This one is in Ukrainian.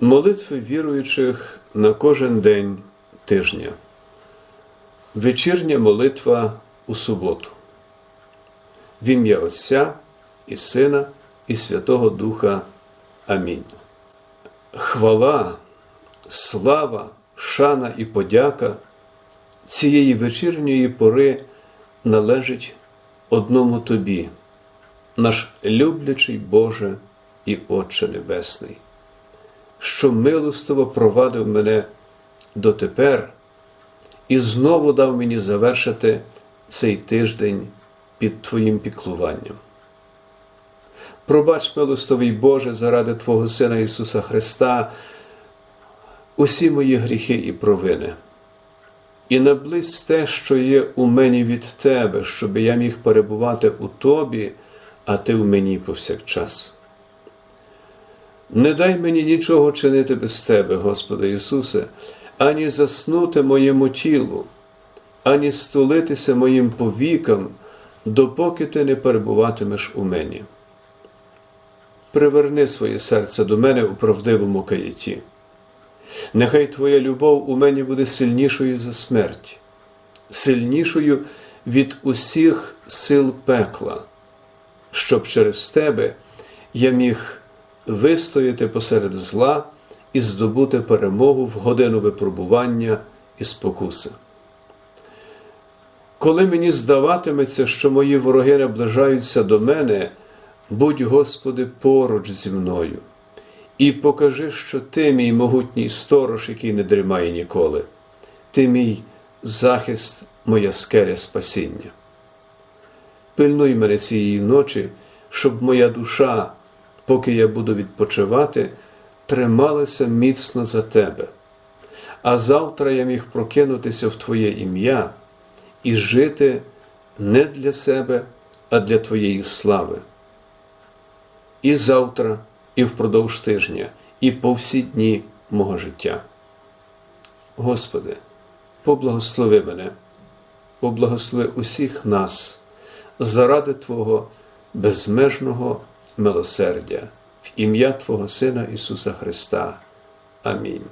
Молитви віруючих на кожен день тижня. Вечірня молитва у суботу. В ім'я Отця і Сина, і Святого Духа. Амінь. Хвала, слава, шана і подяка цієї вечірньої пори належить одному тобі, наш люблячий Боже і Отче Небесний що милостиво провадив мене дотепер і знову дав мені завершити цей тиждень під Твоїм піклуванням. Пробач, милостивий Боже, заради Твого Сина Ісуса Христа, усі мої гріхи і провини. І наблизь те, що є у мені від Тебе, щоб я міг перебувати у Тобі, а Ти в мені повсякчас. Не дай мені нічого чинити без Тебе, Господи Ісусе, ані заснути моєму тілу, ані стулитися моїм повікам, допоки Ти не перебуватимеш у мені. Приверни своє серце до мене у правдивому каяті. Нехай Твоя любов у мені буде сильнішою за смерть, сильнішою від усіх сил пекла, щоб через Тебе я міг вистояти посеред зла і здобути перемогу в годину випробування і спокуси. Коли мені здаватиметься, що мої вороги наближаються до мене, будь, Господи, поруч зі мною, і покажи, що Ти мій могутній сторож, який не дрімає ніколи, Ти мій захист, моя скеля спасіння. Пильнуй мене цієї ночі, щоб моя душа поки я буду відпочивати, трималася міцно за тебе. А завтра я міг прокинутися в Твоє ім'я і жити не для себе, а для Твоєї слави. І завтра, і впродовж тижня, і по всі дні мого життя. Господи, поблагослови мене, поблагослови усіх нас заради Твого безмежного милосердя в ім'я Твого Сина Ісуса Христа. Амінь.